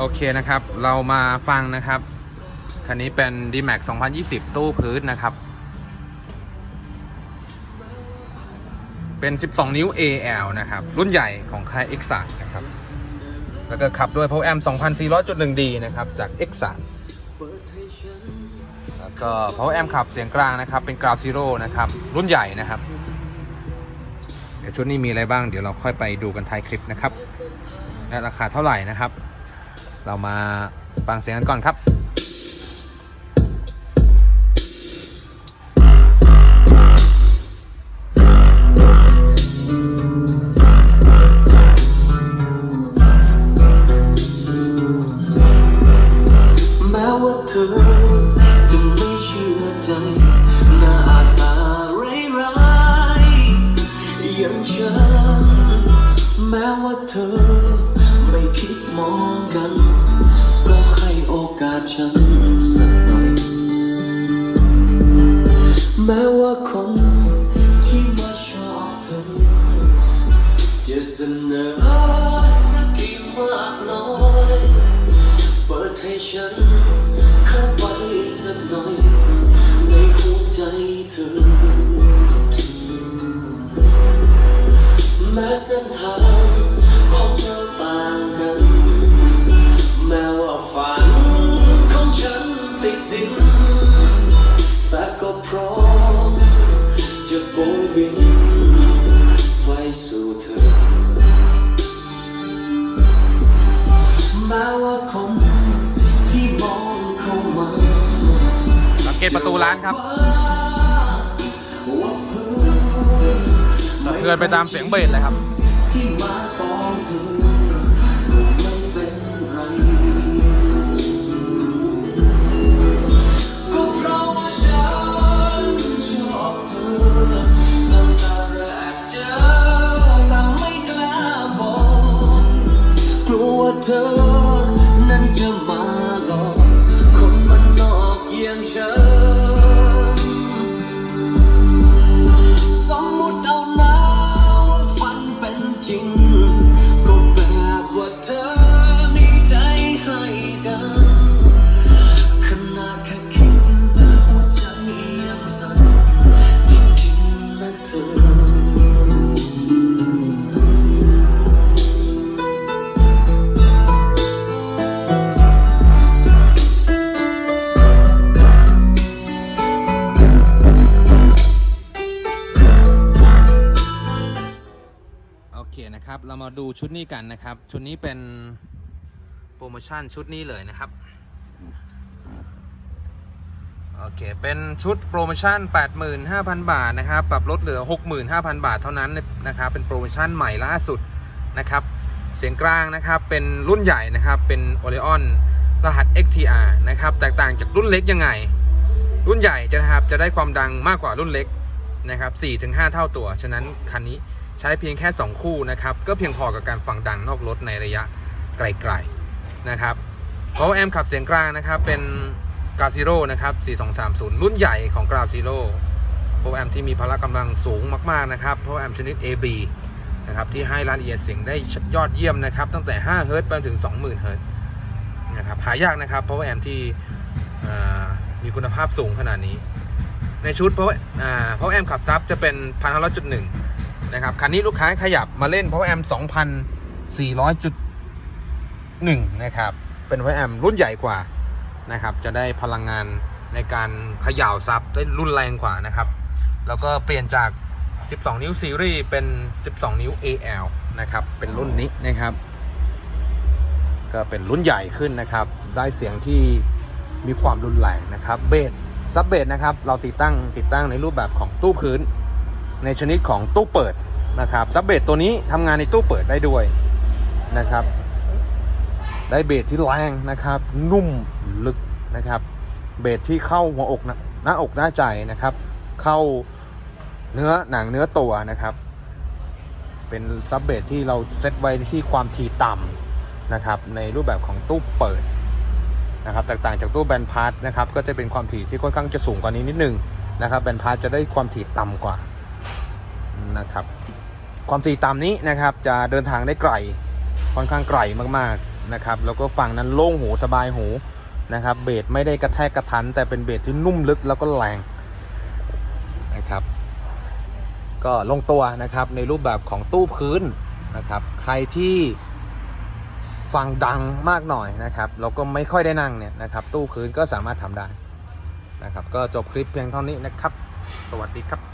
โอเคนะครับ เรามาฟังนะครับ คันนี้เป็น D-Max 2020 ตู้พื้นนะครับ เป็น 12 นิ้ว AL นะครับ รุ่นใหญ่ของค่าย x 3นะครับ แล้วก็ขับด้วย Power Amp 2,400.1D นะครับ จาก x 3แล้วก็ Power Amp ขับเสียงกลางนะครับ เป็น Ground Zero นะครับ รุ่นใหญ่นะครับ เดี๋ยวชุดนี้มีอะไรบ้าง เดี๋ยวเราค่อยไปดูกันท้ายคลิปนะครับ และราคาเท่าไหร่นะครับ เรามาฟังเสียงกันก่อนครับ สนอสักกี่มากน้อยเปิดให้ฉันเข้าไปสักหน่อยในหัวใจเธอ ร้านครับว่าเพื่สะเทือนไปตามเสียงเบสเลยครับเธอ นะครับ เรามาดูชุดนี้กันนะครับ ชุดนี้เป็นโปรโมชั่นชุดนี้เลยนะครับโอเค เป็นชุดโปรโมชั่น 85,000 บาทนะครับ ปรับลดเหลือ 65,000 บาทเท่านั้นนะครับ เป็นโปรโมชั่นใหม่ล่าสุดนะครับ เสียงกลางนะครับ เป็นรุ่นใหญ่นะครับ เป็น Orion รหัส XTR นะครับ แตกต่างจากรุ่นเล็กยังไง รุ่นใหญ่จะนะครับ จะได้ความดังมากกว่ารุ่นเล็กนะครับ4-5 เท่าตัว ฉะนั้นคันนี้ ใช้เพียงแค่ 2 คู่นะครับ ก็เพียงพอกับการฟังดังนอกรถในระยะไกลๆนะครับเพราะว่าแอมขับเสียงกลางนะครับ เป็นกราซิโร่นะครับ 4230 รุ่นใหญ่ของกราซิโร่เพราะว่าแอมที่มีพละกำลังสูงมากๆนะครับเพราะว่าแอมชนิด AB นะครับที่ให้รายละเอียดเสียงได้ยอดเยี่ยมนะครับ ตั้งแต่ 5 เฮิรตซ์ไปถึง 20,000 เฮิรตซ์นะครับหายากนะครับเพราะว่าแอมที่มีคุณภาพสูงขนาดนี้ ในชุดเพราะว่าเพราะแอมขับซับจะเป็น1,500.1น นะครับ คันนี้ลูกค้าขยับมาเล่นเพราะแอม 2,400.1 นะครับ เป็นเพราะแอมรุ่นใหญ่กว่านะครับ จะได้พลังงานในการขย่าซับได้รุนแรงกว่านะครับ แล้วก็เปลี่ยนจาก 12 นิ้วซีรีส์เป็น 12 นิ้ว AL นะครับ เป็นรุ่นนี้นะครับ ก็เป็นรุ่นใหญ่ขึ้นนะครับ ได้เสียงที่มีความรุนแรงนะครับ เบสซับเบสนะครับ เราติดตั้งติดตั้งในรูปแบบของตู้พื้น ในชนิดของตู้เปิดนะครับซับเบสตัวนี้ทำงานในตู้เปิดได้ด้วยนะครับ ได้เบสที่แรงนะครับ นุ่มลึกนะครับ เบสที่เข้าหัวอกนะหน้าอกหน้าใจนะครับ เข้าเนื้อหนังเนื้อตัวนะครับ เป็นซับเบสที่เราเซตไว้ที่ความถี่ต่ำนะครับ ในรูปแบบของตู้เปิดนะครับแตกต่างจากตู้แบนพาร์ทนะครับก็จะเป็นความถี่ที่ค่อนข้างจะสูงกว่านี้นิดนึงนะครับแบนพาร์ทจะได้ความถี่ต่ำกว่า นะครับ ความถี่ต่ำนี้นะครับจะเดินทางได้ไกลค่อนข้างไกลมากๆนะครับ แล้วก็ฝั่งนั้นโล่งหูสบายหูนะครับ เบสไม่ได้กระแทกกระทัน แต่เป็นเบสที่นุ่มลึกแล้วก็แรงนะครับ ก็ลงตัวนะครับในรูปแบบของตู้พื้นนะครับ ใครที่ฟังดังมากหน่อยนะครับแล้วก็ไม่ค่อยได้นั่งเนี่ยนะครับ ตู้พื้นก็สามารถทำได้นะครับ ก็จบคลิปเพียงเท่านี้นะครับ สวัสดีครับ